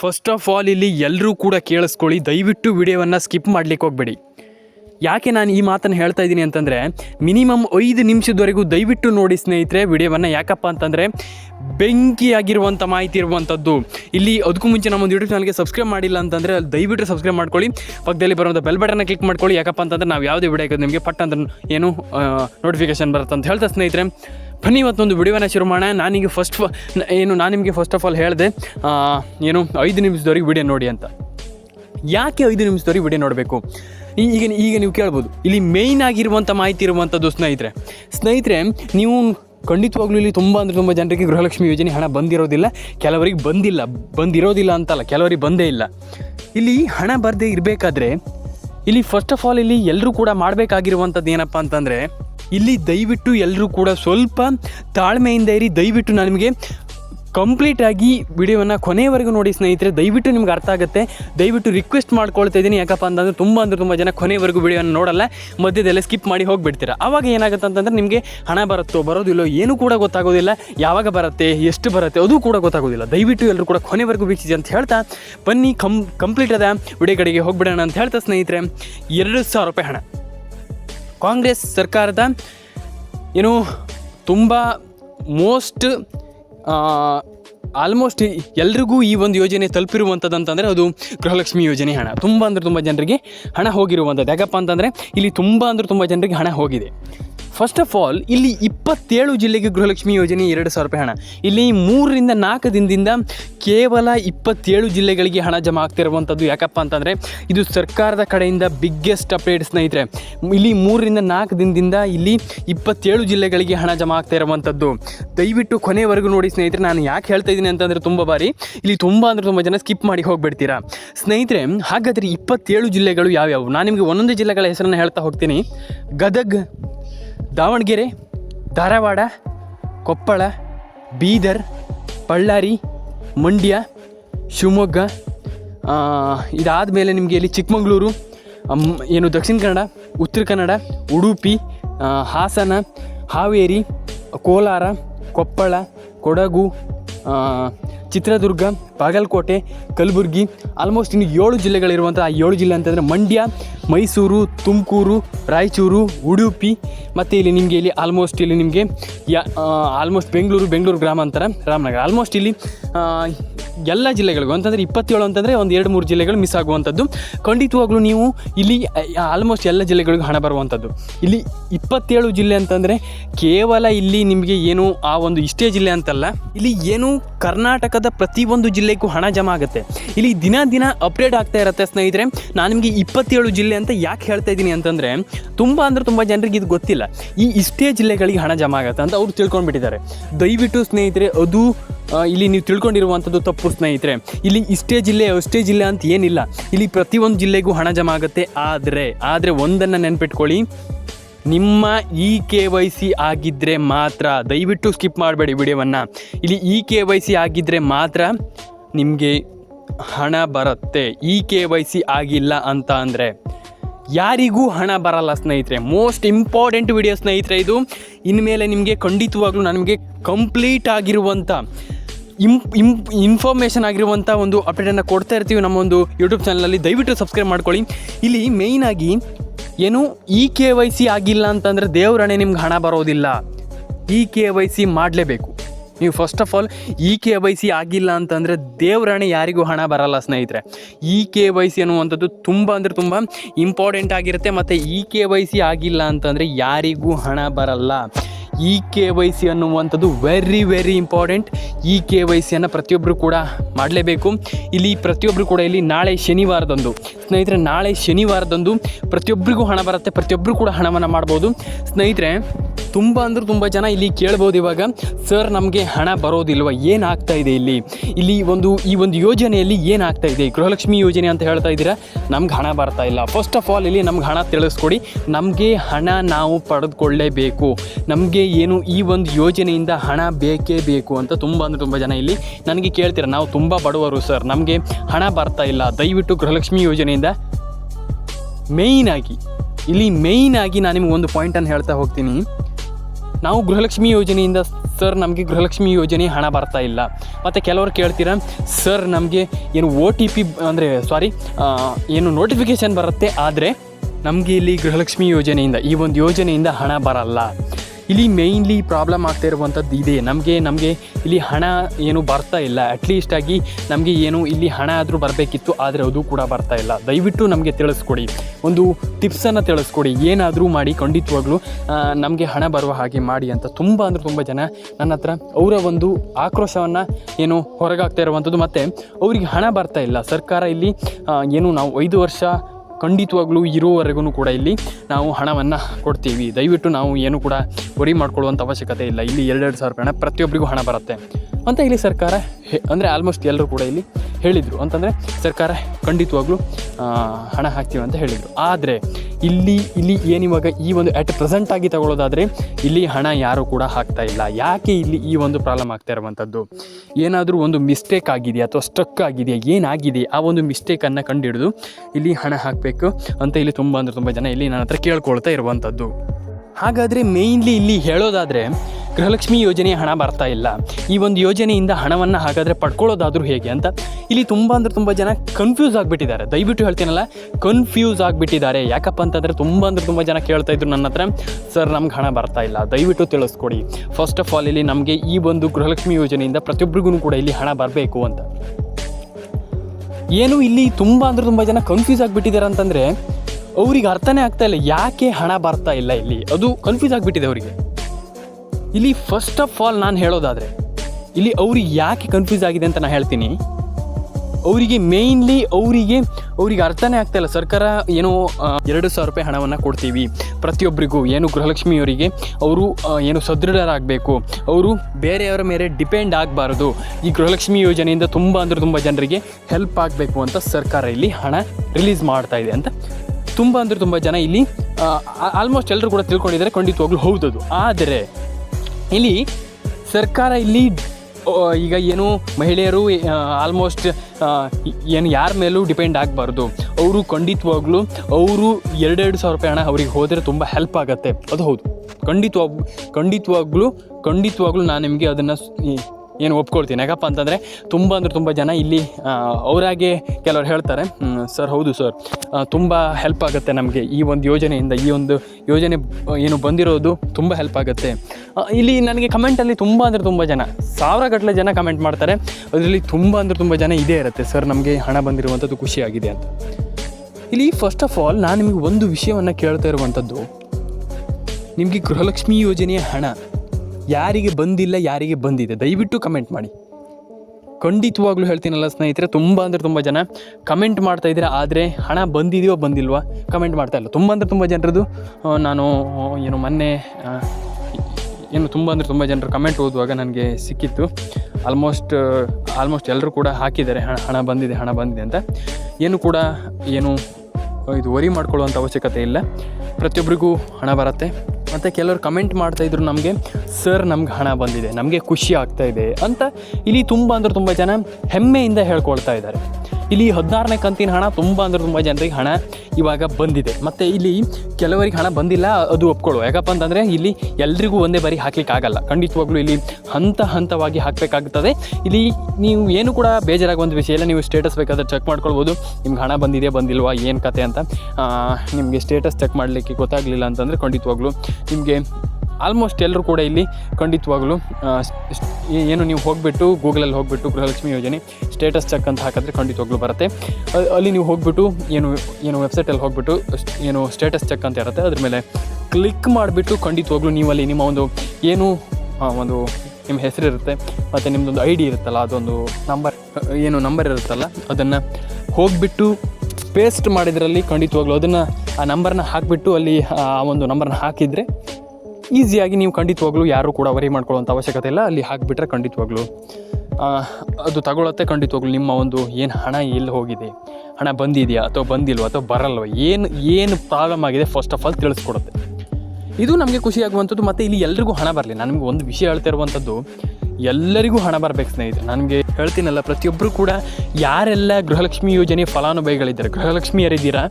First of all ಇಲ್ಲಿ ಎಲ್ಲರೂ ಕೂಡ ಕೇಳಿಸ್ಕೊಳ್ಳಿ. ದಯವಿಟ್ಟು ವಿಡಿಯೋವನ್ನು ಸ್ಕಿಪ್ ಮಾಡ್ಲಿಕ್ಕೆ ಹೋಗಬೇಡಿ. ಯಾಕೆ ನಾನು ಈ ಮಾತನ್ನು ಹೇಳ್ತಾ ಇದ್ದೀನಿ ಅಂತಂದರೆ ಮಿನಿಮಮ್ ಐದು ನಿಮಿಷದವರೆಗೂ ದಯವಿಟ್ಟು ನೋಡಿ ಸ್ನೇಹಿತರೆ, ವಿಡಿಯೋವನ್ನು ಯಾಕಪ್ಪ ಅಂತಂದರೆ ಬೆಂಕಿಯಾಗಿರುವಂಥ ಮಾಹಿತಿ ಇರುವಂಥದ್ದು ಇಲ್ಲಿ ಅದಕ್ಕೂ ಮುಂಚೆ ನಮ್ಮ ಒಂದು ಯೂಟ್ಯೂಬ್ ಚಾನಲ್ಗೆ ಸಬ್ಸ್ಕ್ರೈಬ್ ಮಾಡಿಲ್ಲ ಅಂತಂದರೆ, ದಯವಿಟ್ಟು ಸಬ್ಸ್ಕ್ರೈಬ್ ಮಾಡ್ಕೊಳ್ಳಿ. ಪಕ್ಕದಲ್ಲಿ ಬರುವಂಥ ಬೆಲ್ ಬಟನ್ನ ಕ್ಲಿಕ್ ಮಾಡ್ಕೊಳ್ಳಿ. ಯಾಕಪ್ಪ ಅಂತಂದ್ರೆ, ನಾವು ಯಾವುದೇ ವಿಡಿಯೋ ನಿಮಗೆ ಪಟ್ಟಂತ ಏನು ನೋಟಿಫಿಕೇಶನ್ ಬರುತ್ತೆ ಅಂತ ಹೇಳ್ತಾ ಸ್ನೇಹಿತರೆ. ಬನ್ನಿ ಇವತ್ತೊಂದು ವಿಡಿಯೋನ ಶುರು ಮಾಡೋಣ. ನಾನೀಗ ಫಸ್ಟ್ ಏನು, ನಾನು ನಿಮಗೆ ಫಸ್ಟ್ ಆಫ್ ಆಲ್ ಹೇಳಿದೆ ಏನು, ಐದು ನಿಮಿಷದವರೆಗೆ ವಿಡಿಯೋ ನೋಡಿ ಅಂತ. ಯಾಕೆ ಐದು ನಿಮಿಷದವರೆಗೆ ವಿಡಿಯೋ ನೋಡಬೇಕು? ಈಗ ಈಗ ನೀವು ಕೇಳ್ಬೋದು. ಇಲ್ಲಿ ಮೇಯ್ನ್ ಆಗಿರುವಂಥ ಮಾಹಿತಿ ಇರುವಂಥದ್ದು ಸ್ನೇಹಿತರೆ. ಸ್ನೇಹಿತರೆ, ನೀವು ಖಂಡಿತವಾಗ್ಲೂ ಇಲ್ಲಿ ತುಂಬ ಅಂದರೆ ತುಂಬ ಜನರಿಗೆ ಗೃಹಲಕ್ಷ್ಮಿ ಯೋಜನೆ ಹಣ ಬಂದಿರೋದಿಲ್ಲ. ಕೆಲವರಿಗೆ ಬಂದಿಲ್ಲ, ಬಂದಿರೋದಿಲ್ಲ ಅಂತಲ್ಲ, ಕೆಲವರಿಗೆ ಬಂದೇ ಇಲ್ಲ. ಇಲ್ಲಿ ಹಣ ಬರದೇ ಇರಬೇಕಾದ್ರೆ, ಇಲ್ಲಿ ಫಸ್ಟ್ ಆಫ್ ಆಲ್ ಇಲ್ಲಿ ಎಲ್ಲರೂ ಕೂಡ ಮಾಡಬೇಕಾಗಿರುವಂಥದ್ದು ಏನಪ್ಪ ಅಂತಂದರೆ ಇಲ್ಲಿ ದಯವಿಟ್ಟು ಎಲ್ಲರೂ ಕೂಡ ಸ್ವಲ್ಪ ತಾಳ್ಮೆಯಿಂದ ಇರಿ. ದಯವಿಟ್ಟು ನಾನು ನಿಮಗೆ ಕಂಪ್ಲೀಟಾಗಿ ವಿಡಿಯೋವನ್ನು ಕೊನೆಯವರೆಗೂ ನೋಡಿ ಸ್ನೇಹಿತರೆ, ದಯವಿಟ್ಟು ನಿಮ್ಗೆ ಅರ್ಥ ಆಗುತ್ತೆ. ದಯವಿಟ್ಟು ರಿಕ್ವೆಸ್ಟ್ ಮಾಡ್ಕೊಳ್ತಾ ಇದ್ದೀನಿ ಯಾಕಪ್ಪ ಅಂತಂದರೆ ತುಂಬ ಅಂದರೆ ತುಂಬ ಜನ ಕೊನೆಯವರೆಗೂ ವಿಡಿಯೋನ ನೋಡಲ್ಲ. ಮಧ್ಯದಲ್ಲೇ ಸ್ಕಿಪ್ ಮಾಡಿ ಹೋಗಿಬಿಡ್ತೀರಾ. ಆವಾಗ ಏನಾಗುತ್ತೆ ಅಂತಂದರೆ ನಿಮಗೆ ಹಣ ಬರುತ್ತೋ ಬರೋದಿಲ್ಲೋ ಏನೂ ಕೂಡ ಗೊತ್ತಾಗೋದಿಲ್ಲ. ಯಾವಾಗ ಬರುತ್ತೆ, ಎಷ್ಟು ಬರುತ್ತೆ ಅದು ಕೂಡ ಗೊತ್ತಾಗೋದಿಲ್ಲ. ದಯವಿಟ್ಟು ಎಲ್ಲರೂ ಕೂಡ ಕೊನೆವರೆಗೂ ವೀಕ್ಷಿಸಿ ಅಂತ ಹೇಳ್ತಾ, ಬನ್ನಿ ಕಂ ಕಂಪ್ಲೀಟ್ ಅದ ವಿಡಿಯೋ ಕಡೆಗೆ ಹೋಗ್ಬಿಡೋಣ ಅಂತ ಹೇಳ್ತಾ ಸ್ನೇಹಿತರೆ, ಎರಡು ಸಾವಿರ ರೂಪಾಯಿ ಹಣ. ಕಾಂಗ್ರೆಸ್ ಸರ್ಕಾರದ ಏನು ತುಂಬ ಮೋಸ್ಟ್ ಆಲ್ಮೋಸ್ಟ್ ಎಲ್ರಿಗೂ ಈ ಒಂದು ಯೋಜನೆ ತಲುಪಿರುವಂಥದ್ದು ಅಂತಂದರೆ ಅದು ಗೃಹಲಕ್ಷ್ಮಿ ಯೋಜನೆ ಹಣ. ತುಂಬ ಅಂದರೆ ತುಂಬ ಜನರಿಗೆ ಹಣ ಹೋಗಿರುವಂಥದ್ದು ಯಾಕಪ್ಪ ಅಂತಂದರೆ ಇಲ್ಲಿ ತುಂಬ ಅಂದರೆ ತುಂಬ ಜನರಿಗೆ ಹಣ ಹೋಗಿದೆ. ಫಸ್ಟ್ ಆಫ್ ಆಲ್ ಇಲ್ಲಿ ಇಪ್ಪತ್ತೇಳು ಜಿಲ್ಲೆಗೆ ಗೃಹಲಕ್ಷ್ಮಿ ಯೋಜನೆ ಎರಡು ಸಾವಿರ ರೂಪಾಯಿ ಹಣ. ಇಲ್ಲಿ ಮೂರರಿಂದ ನಾಲ್ಕು ದಿನದಿಂದ ಕೇವಲ ಇಪ್ಪತ್ತೇಳು ಜಿಲ್ಲೆಗಳಿಗೆ ಹಣ ಜಮಾ ಆಗ್ತಿರುವಂಥದ್ದು ಯಾಕಪ್ಪ ಅಂತಂದರೆ, ಇದು ಸರ್ಕಾರದ ಕಡೆಯಿಂದ ಬಿಗ್ಗೆಸ್ಟ್ ಅಪ್ಡೇಟ್ ಸ್ನೇಹಿತರೆ ಇಲ್ಲಿ ಮೂರರಿಂದ ನಾಲ್ಕು ದಿನದಿಂದ ಇಲ್ಲಿ ಇಪ್ಪತ್ತೇಳು ಜಿಲ್ಲೆಗಳಿಗೆ ಹಣ ಜಮಾ ಆಗ್ತಾ ಇರುವಂಥದ್ದು ದಯವಿಟ್ಟು ಕೊನೆವರೆಗೂ ನೋಡಿ ಸ್ನೇಹಿತರೆ, ನಾನು ಯಾಕೆ ಹೇಳ್ತಾ ಇದ್ದೀನಿ ಅಂತಂದರೆ ತುಂಬ ಬಾರಿ, ಇಲ್ಲಿ ತುಂಬ ಅಂದರೆ ತುಂಬ ಜನ ಸ್ಕಿಪ್ ಮಾಡಿ ಹೋಗಿಬಿಡ್ತೀರಾ. ಸ್ನೇಹಿತರೆ, ಹಾಗಾದರೆ ಇಪ್ಪತ್ತೇಳು ಜಿಲ್ಲೆಗಳು ಯಾವ್ಯಾವು? ನಾನು ನಿಮಗೆ ಒಂದೊಂದು ಜಿಲ್ಲೆಗಳ ಹೆಸರನ್ನು ಹೇಳ್ತಾ ಹೋಗ್ತೀನಿ. ಗದಗ್ ದಾವಣಗೆರೆ, ಧಾರವಾಡ, ಕೊಪ್ಪಳ, ಬೀದರ್, ಬಳ್ಳಾರಿ, ಮಂಡ್ಯ, ಶಿವಮೊಗ್ಗ ಇದಾದ ಮೇಲೆ ನಿಮಗೆ ಇಲ್ಲಿ ಚಿಕ್ಕಮಗಳೂರು ಏನು ದಕ್ಷಿಣ ಕನ್ನಡ, ಉತ್ತರ ಕನ್ನಡ, ಉಡುಪಿ ಹಾಸನ, ಹಾವೇರಿ, ಕೋಲಾರ, ಕೊಪ್ಪಳ, ಕೊಡಗು ಚಿತ್ರದುರ್ಗ, ಬಾಗಲಕೋಟೆ, ಕಲಬುರಗಿ ಆಲ್ಮೋಸ್ಟ್ ಇನ್ನು ಏಳು ಜಿಲ್ಲೆಗಳಿರುವಂಥ ಆ ಏಳು ಜಿಲ್ಲೆ ಅಂತಂದರೆ ಮಂಡ್ಯ, ಮೈಸೂರು, ತುಮಕೂರು, ರಾಯಚೂರು, ಉಡುಪಿ, ಮತ್ತು ಇಲ್ಲಿ ನಿಮಗೆ ಇಲ್ಲಿ ಆಲ್ಮೋಸ್ಟ್ ಇಲ್ಲಿ ನಿಮಗೆ ಯಾ ಆಲ್ಮೋಸ್ಟ್ ಬೆಂಗಳೂರು ಬೆಂಗಳೂರು ಗ್ರಾಮಾಂತರ, ರಾಮನಗರ. ಆಲ್ಮೋಸ್ಟ್ ಇಲ್ಲಿ ಎಲ್ಲ ಜಿಲ್ಲೆಗಳಿಗೂ, ಅಂತಂದರೆ ಇಪ್ಪತ್ತೇಳು ಅಂತಂದರೆ ಒಂದು ಎರಡು ಮೂರು ಜಿಲ್ಲೆಗಳು ಮಿಸ್ ಆಗುವಂಥದ್ದು. ಖಂಡಿತವಾಗ್ಲೂ ನೀವು ಇಲ್ಲಿ ಆಲ್ಮೋಸ್ಟ್ ಎಲ್ಲ ಜಿಲ್ಲೆಗಳಿಗೂ ಹಣ ಬರುವಂಥದ್ದು. ಇಲ್ಲಿ ಇಪ್ಪತ್ತೇಳು ಜಿಲ್ಲೆ ಅಂತಂದರೆ ಕೇವಲ ಇಲ್ಲಿ ನಿಮಗೆ ಏನು, ಆ ಒಂದು ಇಷ್ಟೇ ಜಿಲ್ಲೆ ಅಂತಲ್ಲ, ಇಲ್ಲಿ ಏನು ಕರ್ನಾಟಕದ ಪ್ರತಿಯೊಂದು ಜಿಲ್ಲೆಗೂ ಹಣ ಜಮಾ ಆಗುತ್ತೆ. ಇಲ್ಲಿ ದಿನ ದಿನ ಅಪ್ಡೇಟ್ ಆಗ್ತಾ ಇರುತ್ತೆ ಸ್ನೇಹಿತರೆ. ನಾನು ನಿಮಗೆ ಇಪ್ಪತ್ತೇಳು ಜಿಲ್ಲೆ ಅಂತ ಯಾಕೆ ಹೇಳ್ತಾ ಇದ್ದೀನಿ ಅಂತಂದರೆ, ತುಂಬ ಅಂದರೆ ತುಂಬ ಜನರಿಗೆ ಇದು ಗೊತ್ತಿಲ್ಲ. ಈ ಇಷ್ಟೇ ಜಿಲ್ಲೆಗಳಿಗೆ ಹಣ ಜಮಾ ಆಗುತ್ತೆ ಅಂತ ಅವರು ತಿಳ್ಕೊಂಡ್ಬಿಟ್ಟಿದ್ದಾರೆ. ದಯವಿಟ್ಟು ಸ್ನೇಹಿತರೆ, ಅದು ಇಲ್ಲಿ ನೀವು ತಿಳ್ಕೊಂಡಿರುವಂಥದ್ದು ತಪ್ಪು. ಸ್ನೇಹಿತರೆ, ಇಲ್ಲಿ ಇಷ್ಟೇ ಜಿಲ್ಲೆ, ಅಷ್ಟೇ ಜಿಲ್ಲೆ ಅಂತ ಏನಿಲ್ಲ. ಇಲ್ಲಿ ಪ್ರತಿಯೊಂದು ಜಿಲ್ಲೆಗೂ ಹಣ ಜಮಾ ಆಗುತ್ತೆ. ಆದರೆ ಆದರೆ ಒಂದನ್ನು ನೆನ್ಪಿಟ್ಕೊಳ್ಳಿ. ನಿಮ್ಮ ಇ ಕೆ ವೈ ಸಿ ಆಗಿದ್ದರೆ ಮಾತ್ರ, ದಯವಿಟ್ಟು ಸ್ಕಿಪ್ ಮಾಡಬೇಡಿ ವಿಡಿಯೋವನ್ನು. ಇಲ್ಲಿ ಇ ಕೆ ವೈ ಸಿ ಆಗಿದ್ದರೆ ಮಾತ್ರ ನಿಮಗೆ ಹಣ ಬರುತ್ತೆ. ಇ ಕೆ ವೈ ಸಿ ಆಗಿಲ್ಲ ಅಂತ ಅಂದರೆ ಯಾರಿಗೂ ಹಣ ಬರಲ್ಲ ಸ್ನೇಹಿತರೆ. ಮೋಸ್ಟ್ ಇಂಪಾರ್ಟೆಂಟ್ ವಿಡಿಯೋ ಸ್ನೇಹಿತರೆ ಇದು. ಇನ್ಮೇಲೆ ನಿಮಗೆ ಖಂಡಿತವಾಗ್ಲೂ ನಾನು ನಿಮಗೆ ಕಂಪ್ಲೀಟ್ ಆಗಿರುವಂಥ ಇಂಪ್ ಇಂಪ್ ಆಗಿರುವಂಥ ಒಂದು ಅಪ್ಡೇಟನ್ನು ಕೊಡ್ತಾ ಇರ್ತೀವಿ ನಮ್ಮ ಒಂದು ಯೂಟ್ಯೂಬ್ ಚಾನಲಲ್ಲಿ ದಯವಿಟ್ಟು ಸಬ್ಸ್ಕ್ರೈಬ್ ಮಾಡ್ಕೊಳ್ಳಿ. ಇಲ್ಲಿ ಮೇಯ್ನಾಗಿ ಏನು ಇ ಕೆ ವೈ ಸಿ ಆಗಿಲ್ಲ ಅಂತಂದರೆ ದೇವರಣೆ ನಿಮ್ಗೆ ಹಣ ಬರೋದಿಲ್ಲ. ಇ ಕೆ ವೈ ಸಿ ಮಾಡಲೇಬೇಕು. ನೀವು first of all E K Y C ಆಗಿಲ್ಲ ಅಂತಂದರೆ ದೇವರಾಣೆ ಯಾರಿಗೂ ಹಣ ಬರಲ್ಲ ಸ್ನೇಹಿತರೆ. ಇ ಕೆ ವೈ ಸಿ ಅನ್ನುವಂಥದ್ದು ತುಂಬ ಅಂದರೆ ತುಂಬ ಇಂಪಾರ್ಟೆಂಟ್ ಆಗಿರುತ್ತೆ. ಮತ್ತು ಇ ಕೆ ವೈ ಸಿ ಆಗಿಲ್ಲ ಅಂತಂದರೆ ಯಾರಿಗೂ ಹಣ ಬರಲ್ಲ. ಇ ಕೆ ವೈ ಸಿ ಅನ್ನುವಂಥದ್ದು very very important E K Y ಸಿಯನ್ನು ಪ್ರತಿಯೊಬ್ಬರು ಕೂಡ ಮಾಡಲೇಬೇಕು. ಇಲ್ಲಿ ಪ್ರತಿಯೊಬ್ಬರು ಕೂಡ ಇಲ್ಲಿ ನಾಳೆ ಶನಿವಾರದಂದು, ಸ್ನೇಹಿತರೆ ನಾಳೆ ಶನಿವಾರದಂದು ಪ್ರತಿಯೊಬ್ಬರಿಗೂ ಹಣ ಬರುತ್ತೆ ಪ್ರತಿಯೊಬ್ಬರು ಕೂಡ ಹಣವನ್ನು ಮಾಡ್ಬೋದು. ಸ್ನೇಹಿತರೆ, ತುಂಬ ಅಂದ್ರೆ ತುಂಬ ಜನ ಇಲ್ಲಿ ಕೇಳ್ಬೋದು ಇವಾಗ, ಸರ್, ನಮಗೆ ಹಣ ಬರೋದಿಲ್ವ? ಏನಾಗ್ತಾ ಇದೆ ಇಲ್ಲಿ? ಇಲ್ಲಿ ಒಂದು, ಈ ಒಂದು ಯೋಜನೆಯಲ್ಲಿ ಏನಾಗ್ತಾ ಇದೆ? ಗೃಹಲಕ್ಷ್ಮಿ ಯೋಜನೆ ಅಂತ ಹೇಳ್ತಾ ಇದ್ದೀರಾ? ನಮ್ಗೆ ಹಣ ಬರ್ತಾ ಇಲ್ಲ. ಫಸ್ಟ್ ಆಫ್ ಆಲ್ ಇಲ್ಲಿ ನಮ್ಗೆ ಹಣ ತಿಳಿಸ್ಕೊಡಿ. ನಮಗೆ ಹಣ ನಾವು ಪಡೆದುಕೊಳ್ಳೇಬೇಕು. ನಮಗೆ ಏನು ಈ ಒಂದು ಯೋಜನೆಯಿಂದ ಹಣ ಬೇಕೇ ಬೇಕು ಅಂತ ತುಂಬ ಅಂದರೆ ತುಂಬ ಜನ ಇಲ್ಲಿ ನನಗೆ ಕೇಳ್ತೀರ. ನಾವು ತುಂಬ ಬಡವರು ಸರ್. ನಮಗೆ ಹಣ ಬರ್ತಾ ಇಲ್ಲ. ದಯವಿಟ್ಟು ಗೃಹಲಕ್ಷ್ಮಿ ಯೋಜನೆಯಿಂದ ಮೇಯ್ನಾಗಿ ಇಲ್ಲಿ ಮೇಯ್ನಾಗಿ ನಾನು ನಿಮ್ಗೆ ಒಂದು ಪಾಯಿಂಟನ್ನು ಹೇಳ್ತಾ ಹೋಗ್ತೀನಿ. ನಾವು ಗೃಹಲಕ್ಷ್ಮಿ ಯೋಜನೆಯಿಂದ ಸರ್ ನಮಗೆ ಗೃಹಲಕ್ಷ್ಮಿ ಯೋಜನೆ ಹಣ ಬರ್ತಾ ಇಲ್ಲ. ಮತ್ತು ಕೆಲವರು ಕೇಳ್ತೀರಾ ಸರ್ ನಮಗೆ ಏನು ಓ ಟಿ ಪಿ ಅಂದರೆ ಸಾರಿ ಏನು ನೋಟಿಫಿಕೇಷನ್ ಬರುತ್ತೆ, ಆದರೆ ನಮಗೆ ಇಲ್ಲಿ ಗೃಹಲಕ್ಷ್ಮಿ ಯೋಜನೆಯಿಂದ, ಈ ಒಂದು ಯೋಜನೆಯಿಂದ ಹಣ ಬರಲ್ಲ. ಇಲ್ಲಿ ಮೇಯ್ನ್ಲಿ ಪ್ರಾಬ್ಲಮ್ ಆಗ್ತಾ ಇರುವಂಥದ್ದು ಇದೆ. ನಮಗೆ ನಮಗೆ ಇಲ್ಲಿ ಹಣ ಏನು ಬರ್ತಾ ಇಲ್ಲ. ಅಟ್ಲೀಸ್ಟ್ ಆಗಿ ನಮಗೆ ಏನು ಇಲ್ಲಿ ಹಣ ಆದರೂ ಬರಬೇಕಿತ್ತು, ಆದರೆ ಅದು ಕೂಡ ಬರ್ತಾ ಇಲ್ಲ. ದಯವಿಟ್ಟು ನಮಗೆ ತಿಳಿಸ್ಕೊಡಿ. ಒಂದು ಟಿಪ್ಸನ್ನು ತಿಳಿಸ್ಕೊಡಿ. ಏನಾದರೂ ಮಾಡಿ, ಖಂಡಿತವಾಗ್ಲೂ ನಮಗೆ ಹಣ ಬರುವ ಹಾಗೆ ಮಾಡಿ ಅಂತ. ತುಂಬ ಅಂದರೆ ತುಂಬ ಜನ ನನ್ನ ಹತ್ರ ಅವರ ಒಂದು ಆಕ್ರೋಶವನ್ನು ಏನು ಹೊರಗಾಗ್ತಾ ಇರುವಂಥದ್ದು ಮತ್ತು ಅವರಿಗೆ ಹಣ ಬರ್ತಾ ಇಲ್ಲ. ಸರ್ಕಾರ ಇಲ್ಲಿ ಏನು ನಾವು ಐದು ವರ್ಷ ಖಂಡಿತವಾಗ್ಲೂ ಇರೋವರೆಗೂ ಕೂಡ ಇಲ್ಲಿ ನಾವು ಹಣವನ್ನು ಕೊಡ್ತೀವಿ. ದಯವಿಟ್ಟು ನಾವು ಏನು ಕೂಡ ವರಿ ಮಾಡ್ಕೊಳ್ಳುವಂಥ ಅವಶ್ಯಕತೆ ಇಲ್ಲ. ಇಲ್ಲಿ ಎರಡೆರಡು ಸಾವಿರ ರೂಪಾಯಿ ಹಣ ಪ್ರತಿಯೊಬ್ಬರಿಗೂ ಹಣ ಬರುತ್ತೆ. ಅಂತ ಇಲ್ಲಿ ಸರ್ಕಾರ ಅಂದರೆ ಆಲ್ಮೋಸ್ಟ್ ಎಲ್ಲರೂ ಕೂಡ ಇಲ್ಲಿ ಹೇಳಿದರು. ಅಂತಂದರೆ ಸರ್ಕಾರ ಖಂಡಿತವಾಗ್ಲೂ ಹಣ ಹಾಕ್ತೀವಿ ಅಂತ ಹೇಳಿದರು. ಆದರೆ ಇಲ್ಲಿ ಇಲ್ಲಿ ಏನಿವಾಗ ಈ ಒಂದು ಅಟ್ ಪ್ರೆಸೆಂಟ್ ಆಗಿ ತಗೊಳ್ಳೋದಾದರೆ ಇಲ್ಲಿ ಹಣ ಯಾರೂ ಕೂಡ ಹಾಕ್ತಾ ಇಲ್ಲ. ಯಾಕೆ ಇಲ್ಲಿ ಈ ಒಂದು ಪ್ರಾಬ್ಲಮ್ ಆಗ್ತಾ ಇರುವಂಥದ್ದು ಏನಾದರೂ ಒಂದು ಮಿಸ್ಟೇಕ್ ಆಗಿದೆಯಾ ಅಥವಾ ಸ್ಟಕ್ ಆಗಿದೆಯಾ? ಏನಾಗಿದೆ? ಆ ಒಂದು ಮಿಸ್ಟೇಕನ್ನು ಕಂಡುಹಿಡಿದು ಇಲ್ಲಿ ಹಣ ಹಾಕಬೇಕು ಅಂತ ಇಲ್ಲಿ ತುಂಬ ಅಂದರೆ ತುಂಬ ಜನ ಇಲ್ಲಿ ನನ್ನ ಹತ್ರ ಕೇಳ್ಕೊಳ್ತಾ ಇರುವಂಥದ್ದು ಹಾಗಾದರೆ ಮೇಯ್ನ್ಲಿ ಇಲ್ಲಿ ಹೇಳೋದಾದರೆ ಗೃಹಲಕ್ಷ್ಮಿ ಯೋಜನೆಯ ಹಣ ಬರ್ತಾ ಇಲ್ಲ. ಈ ಒಂದು ಯೋಜನೆಯಿಂದ ಹಣವನ್ನು ಹಾಗಾದರೆ ಪಡ್ಕೊಳ್ಳೋದಾದರೂ ಹೇಗೆ ಅಂತ ಇಲ್ಲಿ ತುಂಬ ಅಂದರೆ ತುಂಬ ಜನ ಕನ್ಫ್ಯೂಸ್ ಆಗಿಬಿಟ್ಟಿದ್ದಾರೆ. ದಯವಿಟ್ಟು ಹೇಳ್ತೀನಲ್ಲ ಕನ್ಫ್ಯೂಸ್ ಆಗಿಬಿಟ್ಟಿದ್ದಾರೆ. ಯಾಕಪ್ಪ ಅಂತಂದರೆ ತುಂಬ ಅಂದರೆ ತುಂಬ ಜನ ಕೇಳ್ತಾ ಇದ್ರು ನನ್ನ ಹತ್ರ, ಸರ್, ನಮ್ಗೆ ಹಣ ಬರ್ತಾ ಇಲ್ಲ. ದಯವಿಟ್ಟು ತಿಳಿಸ್ಕೊಡಿ. ಫಸ್ಟ್ ಆಫ್ ಆಲ್ ಇಲ್ಲಿ ನಮಗೆ ಈ ಒಂದು ಗೃಹಲಕ್ಷ್ಮಿ ಯೋಜನೆಯಿಂದ ಪ್ರತಿಯೊಬ್ಬರಿಗೂ ಕೂಡ ಇಲ್ಲಿ ಹಣ ಬರಬೇಕು ಅಂತ. ಏನು ಇಲ್ಲಿ ತುಂಬ ಅಂದರೆ ತುಂಬ ಜನ ಕನ್ಫ್ಯೂಸ್ ಆಗಿಬಿಟ್ಟಿದ್ದಾರೆ ಅಂತಂದರೆ, ಅವ್ರಿಗೆ ಅರ್ಥನೇ ಆಗ್ತಾ ಇಲ್ಲ ಯಾಕೆ ಹಣ ಬರ್ತಾ ಇಲ್ಲ ಇಲ್ಲಿ. ಅದು ಕನ್ಫ್ಯೂಸ್ ಆಗಿಬಿಟ್ಟಿದೆ ಅವರಿಗೆ. ಇಲ್ಲಿ ಫಸ್ಟ್ ಆಫ್ ಆಲ್ ನಾನು ಹೇಳೋದಾದರೆ, ಇಲ್ಲಿ ಅವ್ರಿಗೆ ಯಾಕೆ ಕನ್ಫ್ಯೂಸ್ ಆಗಿದೆ ಅಂತ ನಾನು ಹೇಳ್ತೀನಿ. ಅವರಿಗೆ ಮೇಯ್ನ್ಲಿ ಅವರಿಗೆ ಅವರಿಗೆ ಅರ್ಥನೇ ಆಗ್ತಾಯಿಲ್ಲ ಸರ್ಕಾರ ಏನೋ ಎರಡು ಸಾವಿರ ರೂಪಾಯಿ ಹಣವನ್ನು ಕೊಡ್ತೀವಿ. ಪ್ರತಿಯೊಬ್ಬರಿಗೂ ಏನು ಗೃಹಲಕ್ಷ್ಮಿಯವರಿಗೆ ಅವರು ಏನು ಸದೃಢರಾಗಬೇಕು. ಅವರು ಬೇರೆಯವರ ಮೇಲೆ ಡಿಪೆಂಡ್ ಆಗಬಾರ್ದು. ಈ ಗೃಹಲಕ್ಷ್ಮಿ ಯೋಜನೆಯಿಂದ ತುಂಬ ಅಂದರೆ ತುಂಬ ಜನರಿಗೆ ಹೆಲ್ಪ್ ಆಗಬೇಕು ಅಂತ ಸರ್ಕಾರ ಇಲ್ಲಿ ಹಣ ರಿಲೀಸ್ ಮಾಡ್ತಾ ಇದೆ ಅಂತ. ತುಂಬ ಅಂದರೆ ತುಂಬ ಜನ ಇಲ್ಲಿ ಆಲ್ಮೋಸ್ಟ್ ಎಲ್ಲರೂ ಕೂಡ ತಿಳ್ಕೊಂಡಿದ್ದಾರೆ, ಖಂಡಿತವಾಗ್ಲೂ ಹೌದದು. ಆದರೆ ಇಲ್ಲಿ ಸರ್ಕಾರ ಇಲ್ಲಿ ಈಗ ಏನು ಮಹಿಳೆಯರು ಆಲ್ಮೋಸ್ಟ್ ಏನು ಯಾರ ಮೇಲೂ ಡಿಪೆಂಡ್ ಆಗಬಾರ್ದು. ಅವರು ಖಂಡಿತವಾಗ್ಲೂ, ಅವರು ಎರಡೆರಡು ಸಾವಿರ ರೂಪಾಯಿ ಹಣ ಅವ್ರಿಗೆ ಹೋದರೆ ತುಂಬ ಹೆಲ್ಪ್ ಆಗುತ್ತೆ. ಅದು ಹೌದು. ಖಂಡಿತವಾಗ್, ಖಂಡಿತವಾಗ್ಲೂ ಖಂಡಿತವಾಗ್ಲೂ ನಾನು ನಿಮಗೆ ಅದನ್ನು ಏನು ಒಪ್ಕೊಳ್ತೀನಿ. ಯಾಕಪ್ಪ ಅಂತಂದರೆ, ತುಂಬ ಅಂದರೆ ತುಂಬ ಜನ ಇಲ್ಲಿ ಅವರಾಗೆ ಕೆಲವರು ಹೇಳ್ತಾರೆ ಸರ್, ಹೌದು ಸರ್. ತುಂಬ ಹೆಲ್ಪ್ ಆಗುತ್ತೆ ನಮಗೆ. ಈ ಒಂದು ಯೋಜನೆಯಿಂದ, ಈ ಒಂದು ಯೋಜನೆ ಏನು ಬಂದಿರೋದು ತುಂಬ ಹೆಲ್ಪ್ ಆಗುತ್ತೆ. ಇಲ್ಲಿ ನನಗೆ ಕಮೆಂಟಲ್ಲಿ ತುಂಬ ಅಂದರೆ ತುಂಬ ಜನ ಸಾವಿರಗಟ್ಟಲೆ ಜನ ಕಮೆಂಟ್ ಮಾಡ್ತಾರೆ. ಅದರಲ್ಲಿ ತುಂಬ ಅಂದರೆ ತುಂಬ ಜನ ಇದೇ ಇರುತ್ತೆ. ಸರ್ ನಮಗೆ ಹಣ ಬಂದಿರುವಂಥದ್ದು ಖುಷಿಯಾಗಿದೆ ಅಂತ. ಇಲ್ಲಿ ಫಸ್ಟ್ ಆಫ್ ಆಲ್ ನಾನು ನಿಮಗೆ ಒಂದು ವಿಷಯವನ್ನು ಕೇಳ್ತಾ ಇರುವಂಥದ್ದು ನಿಮಗೆ ಗೃಹಲಕ್ಷ್ಮಿ ಯೋಜನೆಯ ಹಣ ಯಾರಿಗೆ ಬಂದಿಲ್ಲ, ಯಾರಿಗೆ ಬಂದಿದೆ? ದಯವಿಟ್ಟು ಕಮೆಂಟ್ ಮಾಡಿ. ಖಂಡಿತವಾಗ್ಲೂ ಹೇಳ್ತೀನಲ್ಲ ಸ್ನೇಹಿತರೆ, ತುಂಬ ಅಂದರೆ ತುಂಬ ಜನ ಕಮೆಂಟ್ ಮಾಡ್ತಾ ಇದ್ದೀರಾ, ಆದರೆ ಹಣ ಬಂದಿದೆಯೋ ಬಂದಿಲ್ವಾ? ಕಮೆಂಟ್ ಮಾಡ್ತಾ ಇಲ್ಲ. ತುಂಬ ಅಂದರೆ ತುಂಬ ಜನರದು. ನಾನು ಏನು ಮೊನ್ನೆ ಏನು ತುಂಬ ಅಂದರೆ ತುಂಬ ಜನರು ಕಮೆಂಟ್ ಓದುವಾಗ ನನಗೆ ಸಿಕ್ಕಿತ್ತು. ಆಲ್ಮೋಸ್ಟ್ ಆಲ್ಮೋಸ್ಟ್ ಎಲ್ಲರೂ ಕೂಡ ಹಾಕಿದ್ದಾರೆ, ಹಣ ಹಣ ಬಂದಿದೆ ಹಣ ಬಂದಿದೆ ಅಂತ. ಏನು ಕೂಡ ಏನು, ಇದು ವರಿ ಮಾಡ್ಕೊಳ್ಳುವಂಥ ಅವಶ್ಯಕತೆ ಇಲ್ಲ. ಪ್ರತಿಯೊಬ್ಬರಿಗೂ ಹಣ ಬರುತ್ತೆ. ಮತ್ತು ಕೆಲವರು ಕಮೆಂಟ್ ಮಾಡ್ತಾಯಿದ್ರು ನಮಗೆ ಸರ್ ನಮ್ಗೆ ಹಣ ಬಂದಿದೆ, ನಮಗೆ ಖುಷಿ ಆಗ್ತಾ ಇದೆ ಅಂತ. ಇಲ್ಲಿ ತುಂಬ ಅಂದರೆ ತುಂಬ ಜನ ಹೆಮ್ಮೆಯಿಂದ ಹೇಳ್ಕೊಳ್ತಾ ಇದ್ದಾರೆ. ಇಲ್ಲಿ ಹದಿನಾರನೇ ಕಂತಿನ ಹಣ ತುಂಬ ಅಂದ್ರೆ ತುಂಬ ಜನರಿಗೆ ಹಣ ಇವಾಗ ಬಂದಿದೆ. ಮತ್ತು ಇಲ್ಲಿ ಕೆಲವರಿಗೆ ಹಣ ಬಂದಿಲ್ಲ, ಅದು ಒಪ್ಕೊಳ್ಳೋ ಯಾಕಪ್ಪ ಅಂತಂದರೆ ಇಲ್ಲಿ ಎಲ್ರಿಗೂ ಒಂದೇ ಬಾರಿ ಹಾಕ್ಲಿಕ್ಕೆ ಆಗಲ್ಲ. ಖಂಡಿತವಾಗ್ಲೂ ಇಲ್ಲಿ ಹಂತ ಹಂತವಾಗಿ ಹಾಕಬೇಕಾಗುತ್ತದೆ ಇಲ್ಲಿ ನೀವು ಏನು ಕೂಡ ಬೇಜಾರಾಗುವಂಥ ವಿಷಯ ಇಲ್ಲ. ನೀವು ಸ್ಟೇಟಸ್ ಬೇಕಾದ್ರೆ ಚೆಕ್ ಮಾಡ್ಕೊಳ್ಬೋದು. ನಿಮ್ಗೆ ಹಣ ಬಂದಿದೆ ಬಂದಿಲ್ವಾ, ಏನು ಕತೆ ಅಂತ. ನಿಮಗೆ ಸ್ಟೇಟಸ್ ಚೆಕ್ ಮಾಡಲಿಕ್ಕೆ ಗೊತ್ತಾಗಲಿಲ್ಲ ಅಂತಂದರೆ ಖಂಡಿತವಾಗ್ಲೂ ನಿಮಗೆ ಆಲ್ಮೋಸ್ಟ್ ಎಲ್ಲರೂ ಕೂಡ ಇಲ್ಲಿ ಖಂಡಿತವಾಗ್ಲೂ ಏನು ನೀವು ಹೋಗಿಬಿಟ್ಟು ಗೂಗಲಲ್ಲಿ ಹೋಗಿಬಿಟ್ಟು ಗೃಹಲಕ್ಷ್ಮಿ ಯೋಜನೆ ಸ್ಟೇಟಸ್ ಚೆಕ್ ಅಂತ ಹಾಕಿದ್ರೆ ಖಂಡಿತವಾಗ್ಲೂ ಬರುತ್ತೆ. ಅಲ್ಲಿ ನೀವು ಹೋಗಿಬಿಟ್ಟು ಏನು ಏನು ವೆಬ್ಸೈಟಲ್ಲಿ ಹೋಗಿಬಿಟ್ಟು ಏನು ಸ್ಟೇಟಸ್ ಚೆಕ್ ಅಂತ ಇರುತ್ತೆ. ಅದ್ರ ಮೇಲೆ ಕ್ಲಿಕ್ ಮಾಡಿಬಿಟ್ಟು ಖಂಡಿತವಾಗ್ಲೂ ನೀವು ಅಲ್ಲಿ ನಿಮ್ಮ ಒಂದು ಏನು ಒಂದು ನಿಮ್ಮ ಹೆಸರಿರುತ್ತೆ ಮತ್ತು ನಿಮ್ಮದೊಂದು ಐ ಡಿ ಇರುತ್ತಲ್ಲ, ಅದೊಂದು ನಂಬರ್ ಏನು ನಂಬರ್ ಇರುತ್ತಲ್ಲ, ಅದನ್ನು ಹೋಗಿಬಿಟ್ಟು ಪೇಸ್ಟ್ ಮಾಡಿದ್ರಲ್ಲಿ ಖಂಡಿತವಾಗ್ಲೂ ಅದನ್ನು ಆ ನಂಬರ್ನ ಹಾಕಿಬಿಟ್ಟು ಅಲ್ಲಿ, ಆ, ಒಂದು ನಂಬರ್ನ ಹಾಕಿದರೆ ಈಸಿಯಾಗಿ ನೀವು ಖಂಡಿತವಾಗ್ಲೂ ಯಾರೂ ಕೂಡ ವರಿ ಮಾಡ್ಕೊಳ್ಳೋಂಥ ಅವಶ್ಯಕತೆ ಇಲ್ಲ. ಅಲ್ಲಿ ಹಾಕಿಬಿಟ್ರೆ ಖಂಡಿತವಾಗ್ಲೂ ಅದು ತಗೊಳತ್ತೆ ಖಂಡಿತವಾಗ್ಲೂ ನಿಮ್ಮ ಒಂದು ಏನು ಹಣ ಎಲ್ಲಿ ಹೋಗಿದೆ? ಹಣ ಬಂದಿದೆಯಾ ಅಥವಾ ಬಂದಿಲ್ವೋ ಅಥವಾ ಬರಲ್ವ? ಏನು ಏನು ಪ್ರಾಬ್ಲಮ್ ಆಗಿದೆ ಫಸ್ಟ್ ಆಫ್ ಆಲ್ ತಿಳಿಸ್ಕೊಡುತ್ತೆ. ಇದು ನಮಗೆ ಖುಷಿಯಾಗುವಂಥದ್ದು ಮತ್ತು ಇಲ್ಲಿ ಎಲ್ರಿಗೂ ಹಣ ಬರಲಿ. ನನಗೆ ಒಂದು ವಿಷಯ ಹೇಳ್ತಾ ಇರುವಂಥದ್ದು ಎಲ್ಲರಿಗೂ ಹಣ ಬರಬೇಕು ಸ್ನೇಹಿತರೆ. ನನಗೆ ಹೇಳ್ತೀನಲ್ಲ ಪ್ರತಿಯೊಬ್ಬರು ಕೂಡ ಯಾರೆಲ್ಲ ಗೃಹಲಕ್ಷ್ಮಿ ಯೋಜನೆ ಫಲಾನುಭವಿಗಳಿದ್ದಾರೆ, ಗೃಹಲಕ್ಷ್ಮಿಯರಿದ್ದೀರಾ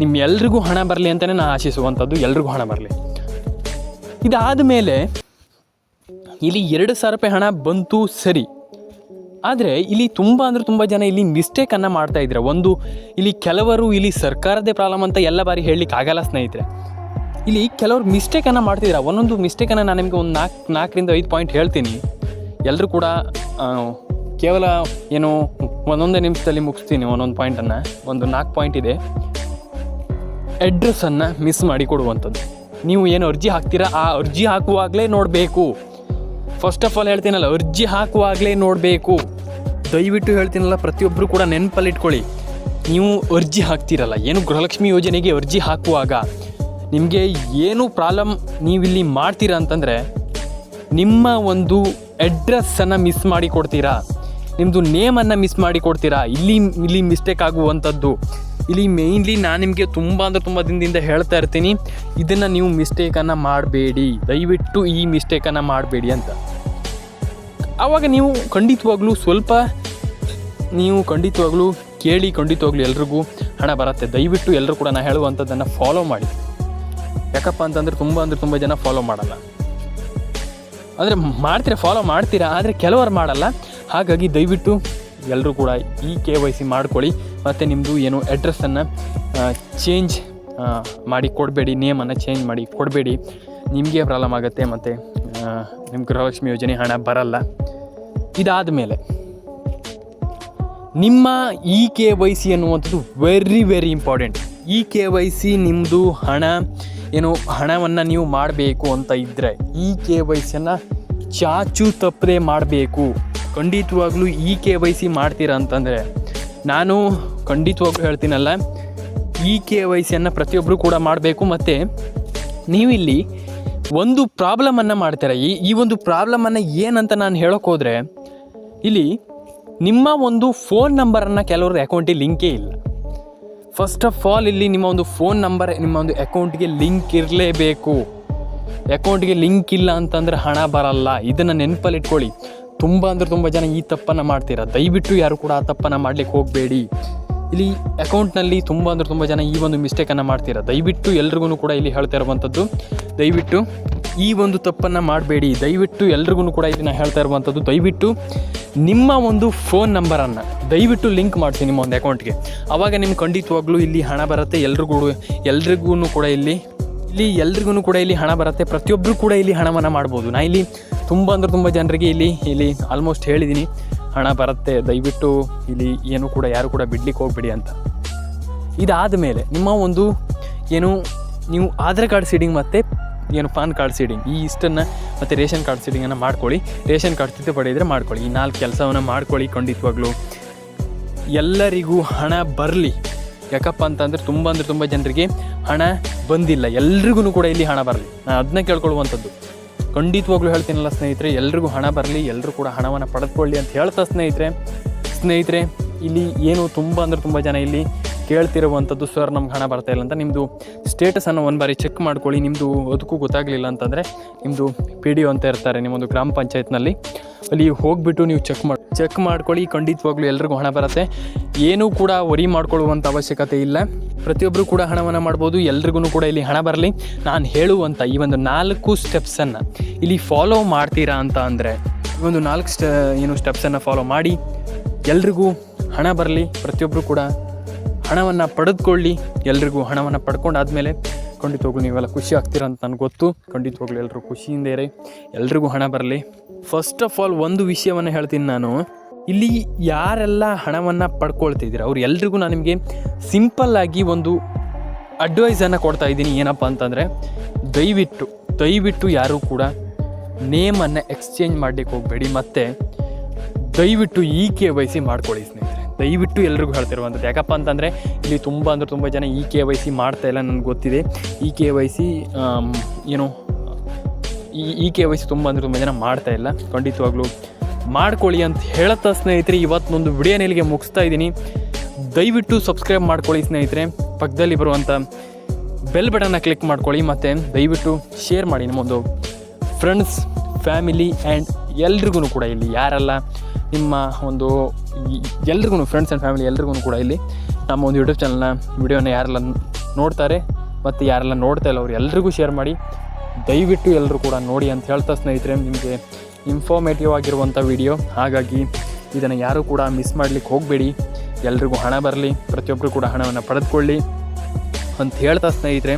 ನಿಮ್ಮ ಎಲ್ರಿಗೂ ಹಣ ಬರಲಿ ಅಂತಲೇ ನಾನು ಆಶಿಸುವಂಥದ್ದು ಎಲ್ರಿಗೂ ಹಣ ಬರಲಿ. ಇದಾದ ಮೇಲೆ ಇಲ್ಲಿ ಎರಡು ಸಾವಿರ ರೂಪಾಯಿ ಹಣ ಬಂತು ಸರಿ. ಆದರೆ ಇಲ್ಲಿ ತುಂಬ ಅಂದರೆ ತುಂಬ ಜನ ಇಲ್ಲಿ ಮಿಸ್ಟೇಕನ್ನು ಮಾಡ್ತಾ ಇದ್ದಾರೆ ಒಂದು, ಇಲ್ಲಿ ಕೆಲವರು ಇಲ್ಲಿ ಸರ್ಕಾರದೇ ಪ್ರಾಬ್ಲಮ್ ಅಂತ ಎಲ್ಲ ಬಾರಿ ಹೇಳಲಿಕ್ಕೆ ಆಗಲ್ಲ ಸ್ನೇಹಿತರೆ. ಇಲ್ಲಿ ಕೆಲವರು ಮಿಸ್ಟೇಕನ್ನು ಮಾಡ್ತಿದ್ದಾರೆ? ಒಂದೊಂದು ಮಿಸ್ಟೇಕನ್ನು ನಾನು ನಿಮಗೆ ಒಂದು ನಾಲ್ಕು ನಾಲ್ಕರಿಂದ ಐದು ಪಾಯಿಂಟ್ ಹೇಳ್ತೀನಿ. ಎಲ್ಲರೂ ಕೂಡ ಕೇವಲ ಏನು ಒಂದೊಂದೇ ನಿಮಿಷದಲ್ಲಿ ಮುಗಿಸ್ತೀನಿ ಒಂದೊಂದು ಪಾಯಿಂಟನ್ನು ಒಂದು ನಾಲ್ಕು ಪಾಯಿಂಟ್ ಇದೆ. ಅಡ್ರೆಸ್ಸನ್ನು ಮಿಸ್ ಮಾಡಿ ಕೊಡುವಂಥದ್ದು. ನೀವು ಏನು ಅರ್ಜಿ ಹಾಕ್ತೀರಾ? ಆ ಅರ್ಜಿ ಹಾಕುವಾಗಲೇ ನೋಡಬೇಕು. ಫಸ್ಟ್ ಆಫ್ ಆಲ್ ಹೇಳ್ತೀನಲ್ಲ, ಅರ್ಜಿ ಹಾಕುವಾಗಲೇ ನೋಡಬೇಕು. ದಯವಿಟ್ಟು ಹೇಳ್ತೀನಲ್ಲ ಪ್ರತಿಯೊಬ್ಬರು ಕೂಡ ನೆನಪಲ್ಲಿ ಇಟ್ಕೊಳ್ಳಿ ನೀವು ಅರ್ಜಿ ಹಾಕ್ತೀರಲ್ಲ, ಏನು ಗೃಹಲಕ್ಷ್ಮಿ ಯೋಜನೆಗೆ ಅರ್ಜಿ ಹಾಕುವಾಗ ನಿಮಗೆ ಏನು ಪ್ರಾಬ್ಲಮ್ ನೀವಿಲ್ಲಿ ಮಾಡ್ತೀರಾ ಅಂತಂದರೆ, ನಿಮ್ಮ ಒಂದು ಅಡ್ರೆಸ್ಸನ್ನು ಮಿಸ್ ಮಾಡಿ ಕೊಡ್ತೀರಾ ನಿಮ್ಮದು ನೇಮನ್ನು ಮಿಸ್ ಮಾಡಿ ಕೊಡ್ತೀರಾ ಇಲ್ಲಿ ಇಲ್ಲಿ ಮಿಸ್ಟೇಕ್ ಆಗುವಂಥದ್ದು. ಇಲ್ಲಿ ಮೇಯ್ನ್ಲಿ ನಾನು ನಿಮಗೆ ತುಂಬ ಅಂದರೆ ತುಂಬ ದಿನದಿಂದ ಹೇಳ್ತಾ ಇರ್ತೀನಿ, ಇದನ್ನು ನೀವು ಮಿಸ್ಟೇಕನ್ನು ಮಾಡಬೇಡಿ. ದಯವಿಟ್ಟು ಈ ಮಿಸ್ಟೇಕನ್ನು ಮಾಡಬೇಡಿ ಅಂತ. ಆವಾಗ ನೀವು ಖಂಡಿತವಾಗ್ಲೂ ಸ್ವಲ್ಪ, ನೀವು ಖಂಡಿತವಾಗ್ಲೂ ಕೇಳಿ, ಖಂಡಿತವಾಗ್ಲೂ ಎಲ್ರಿಗೂ ಹಣ ಬರುತ್ತೆ. ದಯವಿಟ್ಟು ಎಲ್ಲರೂ ಕೂಡ ನಾನು ಹೇಳುವಂಥದ್ದನ್ನು ಫಾಲೋ ಮಾಡಿ. ಯಾಕಪ್ಪ ಅಂತಂದರೆ ತುಂಬ ಅಂದರೆ ತುಂಬ ಜನ ಫಾಲೋ ಮಾಡಲ್ಲ. ಅಂದರೆ ಮಾಡ್ತೀರಾ ಫಾಲೋ ಮಾಡ್ತೀರಾ, ಆದರೆ ಕೆಲವರು ಮಾಡಲ್ಲ. ಹಾಗಾಗಿ ದಯವಿಟ್ಟು ಎಲ್ಲರೂ ಕೂಡ ಈ ಕೆ ವೈ ಸಿ ಮಾಡ್ಕೊಳ್ಳಿ. ಮತ್ತು ನಿಮ್ಮದು ಏನು ಅಡ್ರೆಸ್ಸನ್ನು ಚೇಂಜ್ ಮಾಡಿ ಕೊಡಬೇಡಿ ನೇಮನ್ನು ಚೇಂಜ್ ಮಾಡಿ ಕೊಡಬೇಡಿ. ನಿಮಗೆ ಪ್ರಾಬ್ಲಮ್ ಆಗುತ್ತೆ ಮತ್ತು ನಿಮ್ಮ ಗೃಹಲಕ್ಷ್ಮಿ ಯೋಜನೆ ಹಣ ಬರಲ್ಲ. ಇದಾದ ಮೇಲೆ ನಿಮ್ಮ ಇ ಕೆ ವೈ ಸಿ ಅನ್ನುವಂಥದ್ದು very very important E K Y C ನಿಮ್ಮದು ಹಣ, ಏನು ಹಣವನ್ನು ನೀವು ಮಾಡಬೇಕು ಅಂತ ಇದ್ದರೆ ಈ ಕೆ ವೈ ಸಿಯನ್ನು ಚಾಚು ತಪ್ಪದೆ ಮಾಡಬೇಕು. ಖಂಡಿತವಾಗ್ಲೂ ಇ ಕೆ ವೈ ಸಿ ಮಾಡ್ತೀರಾ ಅಂತಂದರೆ, ನಾನು ಖಂಡಿತವಾಗ್ಲೂ ಹೇಳ್ತೀನಲ್ಲ ಇ ಕೆ ವೈ ಸಿಯನ್ನು ಪ್ರತಿಯೊಬ್ಬರು ಕೂಡ ಮಾಡಬೇಕು, ಮತ್ತು ನೀವಿಲ್ಲಿ ಒಂದು ಪ್ರಾಬ್ಲಮನ್ನು ಮಾಡ್ತೀರಾ? ಈ ಈ ಒಂದು ಪ್ರಾಬ್ಲಮನ್ನು ಏನಂತ ನಾನು ಹೇಳೋಕೆ ಹೋದರೆ, ಇಲ್ಲಿ ನಿಮ್ಮ ಒಂದು ಫೋನ್ ನಂಬರನ್ನು ಕೆಲವರು ಅಕೌಂಟಿಗೆ ಲಿಂಕೇ ಇಲ್ಲ. ಫಸ್ಟ್ ಆಫ್ ಆಲ್ ಇಲ್ಲಿ ನಿಮ್ಮ ಒಂದು ಫೋನ್ ನಂಬರ್, ನಿಮ್ಮ ಒಂದು ಅಕೌಂಟ್ಗೆ ಲಿಂಕ್ ಇರಲೇಬೇಕು. ಅಕೌಂಟ್ಗೆ ಲಿಂಕ್ ಇಲ್ಲ ಅಂತಂದರೆ ಹಣ ಬರಲ್ಲ. ಇದನ್ನು ನೆನಪಲ್ಲಿ ಇಟ್ಕೊಳ್ಳಿ. ತುಂಬ ಅಂದರೆ ತುಂಬ ಜನ ಈ ತಪ್ಪನ್ನು ಮಾಡ್ತೀರಾ. ದಯವಿಟ್ಟು ಯಾರು ಕೂಡ ಆ ತಪ್ಪನ್ನು ಮಾಡ್ಲಿಕ್ಕೆ ಹೋಗಬೇಡಿ. ಇಲ್ಲಿ ಅಕೌಂಟ್ನಲ್ಲಿ ತುಂಬ ಅಂದರೆ ತುಂಬ ಜನ ಈ ಒಂದು ಮಿಸ್ಟೇಕನ್ನು ಮಾಡ್ತೀರಾ. ದಯವಿಟ್ಟು ಎಲ್ರಿಗೂ ಕೂಡ ಇಲ್ಲಿ ಹೇಳ್ತಾ ಇರುವಂಥದ್ದು ದಯವಿಟ್ಟು ಈ ಒಂದು ತಪ್ಪನ್ನು ಮಾಡಬೇಡಿ. ದಯವಿಟ್ಟು ಎಲ್ರಿಗೂ ಕೂಡ ಇದನ್ನು ಹೇಳ್ತಾ ಇರುವಂಥದ್ದು ದಯವಿಟ್ಟು ನಿಮ್ಮ ಒಂದು ಫೋನ್ ನಂಬರನ್ನು ದಯವಿಟ್ಟು ಲಿಂಕ್ ಮಾಡಿಸಿ ನಿಮ್ಮ ಒಂದು ಅಕೌಂಟ್ಗೆ ಆವಾಗ ನಿಮ್ಗೆ ಖಂಡಿತವಾಗ್ಲೂ ಇಲ್ಲಿ ಹಣ ಬರುತ್ತೆ. ಎಲ್ರಿಗೂ ಎಲ್ರಿಗೂ ಕೂಡ ಇಲ್ಲಿ ಇಲ್ಲಿ ಎಲ್ರಿಗೂ ಕೂಡ ಇಲ್ಲಿ ಹಣ ಬರುತ್ತೆ. ಪ್ರತಿಯೊಬ್ಬರೂ ಕೂಡ ಇಲ್ಲಿ ಹಣವನ್ನು ಮಾಡ್ಬೋದು. ನಾ ಇಲ್ಲಿ ತುಂಬ ಅಂದ್ರೆ ತುಂಬ ಜನರಿಗೆ ಇಲ್ಲಿ ಇಲ್ಲಿ ಆಲ್ಮೋಸ್ಟ್ ಹೇಳಿದ್ದೀನಿ ಹಣ ಬರುತ್ತೆ. ದಯವಿಟ್ಟು ಇಲ್ಲಿ ಏನು ಕೂಡ ಯಾರು ಕೂಡ ಬಿಡ್ಲಿಕ್ಕೆ ಹೋಗ್ಬೇಡಿ ಅಂತ. ಇದಾದ ಮೇಲೆ ನಿಮ್ಮ ಒಂದು ಏನು, ನೀವು ಆಧಾರ್ ಕಾರ್ಡ್ ಸೀಡಿಂಗ್ ಮತ್ತು ಏನು ಪಾನ್ ಕಾರ್ಡ್ ಸೀಡಿಂಗ್ ಈ ಇಷ್ಟನ್ನು ಮತ್ತು ರೇಷನ್ ಕಾರ್ಡ್ ಸೀಡಿಂಗನ್ನು ಮಾಡ್ಕೊಳ್ಳಿ. ರೇಷನ್ ಕಾರ್ಡ್ ತಿದ್ದು ಪಡೆಯಿದ್ರೆ ಮಾಡ್ಕೊಳ್ಳಿ. ಈ ನಾಲ್ಕು ಕೆಲಸವನ್ನು ಮಾಡ್ಕೊಳ್ಳಿ ಖಂಡಿತವಾಗ್ಲೂ. ಎಲ್ಲರಿಗೂ ಹಣ ಬರಲಿ. ಯಾಕಪ್ಪ ಅಂತಂದರೆ ತುಂಬ ಅಂದರೆ ತುಂಬ ಜನರಿಗೆ ಹಣ ಬಂದಿಲ್ಲ. ಎಲ್ರಿಗೂ ಕೂಡ ಇಲ್ಲಿ ಹಣ ಬರಲಿ. ನಾನು ಅದನ್ನ ಕೇಳ್ಕೊಳ್ಳುವಂಥದ್ದು. ಖಂಡಿತವಾಗ್ಲೂ ಹೇಳ್ತೀನಲ್ಲ ಸ್ನೇಹಿತರೆ, ಎಲ್ರಿಗೂ ಹಣ ಬರಲಿ ಎಲ್ಲರೂ ಕೂಡ ಹಣವನ್ನು ಪಡೆದುಕೊಳ್ಳಿ ಅಂತ ಹೇಳ್ತಾ ಸ್ನೇಹಿತರೆ. ಸ್ನೇಹಿತರೆ, ಇಲ್ಲಿ ಏನು ತುಂಬ ಅಂದರೆ ತುಂಬ ಜನ ಇಲ್ಲಿ ಕೇಳ್ತಿರುವಂಥದ್ದು, ಸರ್, ನಮ್ಗೆ ಹಣ ಬರ್ತಾ ಇಲ್ಲ ಅಂತ. ನಿಮ್ಮದು ಸ್ಟೇಟಸನ್ನು ಒಂದು ಬಾರಿ ಚೆಕ್ ಮಾಡ್ಕೊಳ್ಳಿ. ನಿಮ್ಮದು ಅದಕ್ಕೂ ಗೊತ್ತಾಗಲಿಲ್ಲ ಅಂತಂದರೆ ನಿಮ್ಮದು ಪಿ ಡಿ ಒ ಅಂತ ಇರ್ತಾರೆ ನಿಮ್ಮೊಂದು ಗ್ರಾಮ ಪಂಚಾಯತ್ನಲ್ಲಿ. ಅಲ್ಲಿ ಹೋಗ್ಬಿಟ್ಟು ನೀವು ಚೆಕ್ ಮಾಡಿ ಚೆಕ್ ಮಾಡ್ಕೊಳ್ಳಿ, ಖಂಡಿತವಾಗ್ಲೂ ಎಲ್ರಿಗೂ ಹಣ ಬರುತ್ತೆ. ಏನೂ ಕೂಡ ವರಿ ಮಾಡ್ಕೊಳ್ಳುವಂಥ ಅವಶ್ಯಕತೆ ಇಲ್ಲ. ಪ್ರತಿಯೊಬ್ಬರು ಕೂಡ ಹಣವನ್ನು ಮಾಡ್ಬೋದು ಎಲ್ರಿಗೂ ಕೂಡ ಇಲ್ಲಿ ಹಣ ಬರಲಿ. ನಾನು ಹೇಳುವಂಥ ಈ ಒಂದು ನಾಲ್ಕು ಸ್ಟೆಪ್ಸನ್ನು ಇಲ್ಲಿ ಫಾಲೋ ಮಾಡ್ತೀರಾ ಅಂತ ಅಂದರೆ, ಈ ಒಂದು ನಾಲ್ಕು ಸ್ಟೆ ಏನು ಸ್ಟೆಪ್ಸನ್ನು ಫಾಲೋ ಮಾಡಿ, ಎಲ್ರಿಗೂ ಹಣ ಬರಲಿ ಪ್ರತಿಯೊಬ್ಬರು ಕೂಡ ಹಣವನ್ನು ಪಡೆದುಕೊಳ್ಳಿ, ಎಲ್ರಿಗೂ ಹಣವನ್ನು ಪಡ್ಕೊಂಡಾದ್ಮೇಲೆ ಖಂಡಿತವಾಗ್ಲೂ ನೀವೆಲ್ಲ ಖುಷಿ ಆಗ್ತೀರಾ ಅಂತ ನನಗೆ ಗೊತ್ತು. ಖಂಡಿತವಾಗ್ಲೂ ಎಲ್ಲರೂ ಖುಷಿಯಿಂದ ಇರಿ. ಎಲ್ರಿಗೂ ಹಣ ಬರಲಿ. ಫಸ್ಟ್ ಆಫ್ ಆಲ್ ಒಂದು ವಿಷಯವನ್ನು ಹೇಳ್ತೀನಿ ನಾನು. ಇಲ್ಲಿ ಯಾರೆಲ್ಲ ಹಣವನ್ನು ಪಡ್ಕೊಳ್ತಿದ್ದೀರ, ಅವ್ರು ಎಲ್ರಿಗೂ ನಾನು ನಿಮಗೆ ಸಿಂಪಲ್ಲಾಗಿ ಒಂದು ಅಡ್ವೈಸನ್ನು ಕೊಡ್ತಾ ಇದ್ದೀನಿ. ಏನಪ್ಪ ಅಂತಂದರೆ, ದಯವಿಟ್ಟು ದಯವಿಟ್ಟು ಯಾರೂ ಕೂಡ ನೇಮನ್ನು ಎಕ್ಸ್ಚೇಂಜ್ ಮಾಡಲಿಕ್ಕೆ ಹೋಗಬೇಡಿ. ಮತ್ತು ದಯವಿಟ್ಟು ಈ ಕೆ ವೈ ಸಿ ಮಾಡ್ಕೊಳ್ಳಿ ಸ್ನೇಹಿತರೆ. ದಯವಿಟ್ಟು ಎಲ್ರಿಗೂ ಹೇಳ್ತಿರುವಂಥದ್ದು. ಯಾಕಪ್ಪ ಅಂತಂದರೆ ಇಲ್ಲಿ ತುಂಬ ಅಂದರೆ ತುಂಬ ಜನ ಇ ಕೆ ವೈ ಸಿ ಮಾಡ್ತಾ ಇಲ್ಲ ನನಗೆ ಗೊತ್ತಿದೆ. ಇ ಕೆ ವೈ ಸಿ ಏನು, ಈ ಇ ಕೆ ವೈ ಸಿ ತುಂಬ ಅಂದರೆ ತುಂಬ ಜನ ಮಾಡ್ತಾ ಇಲ್ಲ. ಖಂಡಿತವಾಗ್ಲೂ ಮಾಡ್ಕೊಳ್ಳಿ ಅಂತ ಹೇಳುತ್ತಾ ಸ್ನೇಹಿತರೆ, ಇವತ್ತೊಂದು ವಿಡಿಯೋ ಇಲ್ಲಿಗೆ ಮುಗಿಸ್ತಾ ಇದ್ದೀನಿ. ದಯವಿಟ್ಟು ಸಬ್ಸ್ಕ್ರೈಬ್ ಮಾಡ್ಕೊಳ್ಳಿ ಸ್ನೇಹಿತರೆ. ಪಕ್ಕದಲ್ಲಿ ಬರುವಂಥ ಬೆಲ್ ಬಟನ್ನ ಕ್ಲಿಕ್ ಮಾಡ್ಕೊಳ್ಳಿ ಮತ್ತು ದಯವಿಟ್ಟು ಶೇರ್ ಮಾಡಿ ನಿಮ್ಮೊಂದು ಫ್ರೆಂಡ್ಸ್ ಫ್ಯಾಮಿಲಿ ಆ್ಯಂಡ್ ಎಲ್ರಿಗೂ ಕೂಡ ಇಲ್ಲಿ ಯಾರೆಲ್ಲ. ನಿಮ್ಮ ಒಂದು ಎಲ್ರಿಗೂ ಫ್ರೆಂಡ್ಸ್ ಆ್ಯಂಡ್ ಫ್ಯಾಮಿಲಿ ಎಲ್ರಿಗೂ ಕೂಡ ಇಲ್ಲಿ ನಮ್ಮ ಒಂದು ಯೂಟ್ಯೂಬ್ ಚಾನಲ್ನ ವಿಡಿಯೋನ ಯಾರೆಲ್ಲ ನೋಡ್ತಾರೆ ಮತ್ತು ಯಾರೆಲ್ಲ ನೋಡ್ತಾ ಇಲ್ಲ ಅವ್ರು ಎಲ್ರಿಗೂ ಶೇರ್ ಮಾಡಿ. ದಯವಿಟ್ಟು ಎಲ್ಲರೂ ಕೂಡ ನೋಡಿ ಅಂತ ಹೇಳ್ತಾ ಸ್ನೇಹಿತರೆ, ನಿಮಗೆ ಇನ್ಫಾರ್ಮೇಟಿವ್ ಆಗಿರುವಂಥ ವಿಡಿಯೋ ಹಾಗಾಗಿ ಇದನ್ನು ಯಾರೂ ಕೂಡ ಮಿಸ್ ಮಾಡಲಿಕ್ಕೆ ಹೋಗಬೇಡಿ. ಎಲ್ರಿಗೂ ಹಣ ಬರಲಿ ಪ್ರತಿಯೊಬ್ಬರು ಕೂಡ ಹಣವನ್ನು ಪಡೆದುಕೊಳ್ಳಿ ಅಂತ ಹೇಳ್ತಾ ಸ್ನೇಹಿತರೆ.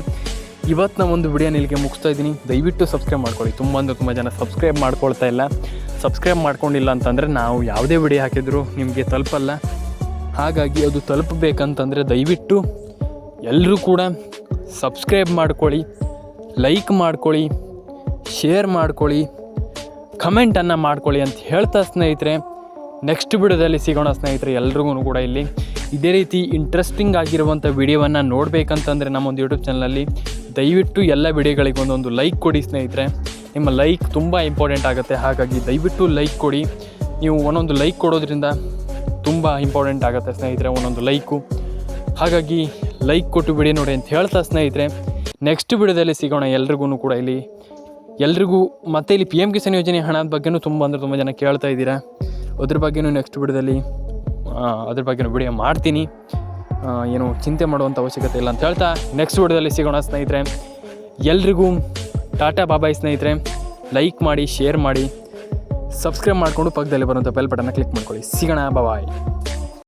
ಇವತ್ತಿನ ಒಂದು ವಿಡಿಯೋ ಇಲ್ಲಿಗೆ ಮುಗಿಸ್ತಾ ಇದ್ದೀನಿ. ದಯವಿಟ್ಟು ಸಬ್ಸ್ಕ್ರೈಬ್ ಮಾಡ್ಕೊಳ್ಳಿ. ತುಂಬ ಅಂದರೆ ತುಂಬ ಜನ ಸಬ್ಸ್ಕ್ರೈಬ್ ಮಾಡ್ಕೊಳ್ತಾ ಇಲ್ಲ. ಸಬ್ಸ್ಕ್ರೈಬ್ ಮಾಡ್ಕೊಂಡಿಲ್ಲ ಅಂತಂದರೆ ನಾವು ಯಾವುದೇ ವಿಡಿಯೋ ಹಾಕಿದರೂ ನಿಮಗೆ ತಲುಪಲ್ಲ. ಹಾಗಾಗಿ ಅದು ತಲುಪಬೇಕಂತಂದರೆ ದಯವಿಟ್ಟು ಎಲ್ಲರೂ ಕೂಡ ಸಬ್ಸ್ಕ್ರೈಬ್ ಮಾಡ್ಕೊಳ್ಳಿ ಲೈಕ್ ಮಾಡ್ಕೊಳ್ಳಿ ಶೇರ್ ಮಾಡ್ಕೊಳ್ಳಿ ಕಮೆಂಟನ್ನು ಮಾಡ್ಕೊಳ್ಳಿ ಅಂತ ಹೇಳ್ತಾ ಸ್ನೇಹಿತರೆ. ನೆಕ್ಸ್ಟ್ ವಿಡಿಯೋದಲ್ಲಿ ಸಿಗೋಣ ಸ್ನೇಹಿತರೆ, ಎಲ್ರಿಗೂ ಕೂಡ ಇಲ್ಲಿ. ಇದೇ ರೀತಿ ಇಂಟ್ರೆಸ್ಟಿಂಗ್ ಆಗಿರುವಂಥ ವಿಡಿಯೋವನ್ನು ನೋಡಬೇಕಂತಂದರೆ ನಮ್ಮೊಂದು ಯೂಟ್ಯೂಬ್ ಚಾನಲಲ್ಲಿ ದಯವಿಟ್ಟು ಎಲ್ಲ ವಿಡಿಯೋಗಳಿಗೆ ಒಂದೊಂದು ಲೈಕ್ ಕೊಡಿ ಸ್ನೇಹಿತರೆ. ನಿಮ್ಮ ಲೈಕ್ ತುಂಬ ಇಂಪಾರ್ಟೆಂಟ್ ಆಗುತ್ತೆ. ಹಾಗಾಗಿ ದಯವಿಟ್ಟು ಲೈಕ್ ಕೊಡಿ. ನೀವು ಒಂದೊಂದು ಲೈಕ್ ಕೊಡೋದ್ರಿಂದ ತುಂಬ ಇಂಪಾರ್ಟೆಂಟ್ ಆಗುತ್ತೆ ಸ್ನೇಹಿತರೆ ಒಂದೊಂದು ಲೈಕು ಹಾಗಾಗಿ ಲೈಕ್ ಕೊಟ್ಟು ಬಿಡಿ ನೋಡಿ ಅಂತ ಹೇಳ್ತಾ ಸ್ನೇಹಿತರೆ. ನೆಕ್ಸ್ಟ್ ವಿಡಿಯೋದಲ್ಲಿ ಸಿಗೋಣ ಎಲ್ರಿಗೂ ಕೂಡ ಇಲ್ಲಿ. ಎಲ್ರಿಗೂ ಮತ್ತೆ ಇಲ್ಲಿ ಪಿ ಎಂ ಕಿಸಾನ್ ಯೋಜನೆ ಹಣದ ಬಗ್ಗೆನೂ ತುಂಬ ಅಂದರೆ ತುಂಬ ಜನ ಕೇಳ್ತಾ ಇದ್ದೀರಾ. ಅದ್ರ ಬಗ್ಗೆನೂ ನೆಕ್ಸ್ಟ್ ವಿಡಿಯೋದಲ್ಲಿ ಅದ್ರ ಬಗ್ಗೆ ವಿಡಿಯೋ ಮಾಡ್ತೀನಿ. ಏನು ಚಿಂತೆ ಮಾಡುವಂಥ ಅವಶ್ಯಕತೆ ಇಲ್ಲ ಅಂತ ಹೇಳ್ತಾ ನೆಕ್ಸ್ಟ್ ವಿಡಿಯೋದಲ್ಲಿ ಸಿಗೋಣ ಸ್ನೇಹಿತರೆ. ಎಲ್ರಿಗೂ ಟಾಟಾ ಬಾಬಾಯ್ ಸ್ನೇಹಿತರೆ ಲೈಕ್ ಮಾಡಿ ಶೇರ್ ಮಾಡಿ ಸಬ್ಸ್ಕ್ರೈಬ್ ಮಾಡಿಕೊಂಡು ಪಕ್ಕದಲ್ಲಿ ಬರುವಂಥ ಬೆಲ್ ಬಟನ್ನ ಕ್ಲಿಕ್ ಮಾಡ್ಕೊಳ್ಳಿ. ಸಿಗೋಣ ಬಾಯ್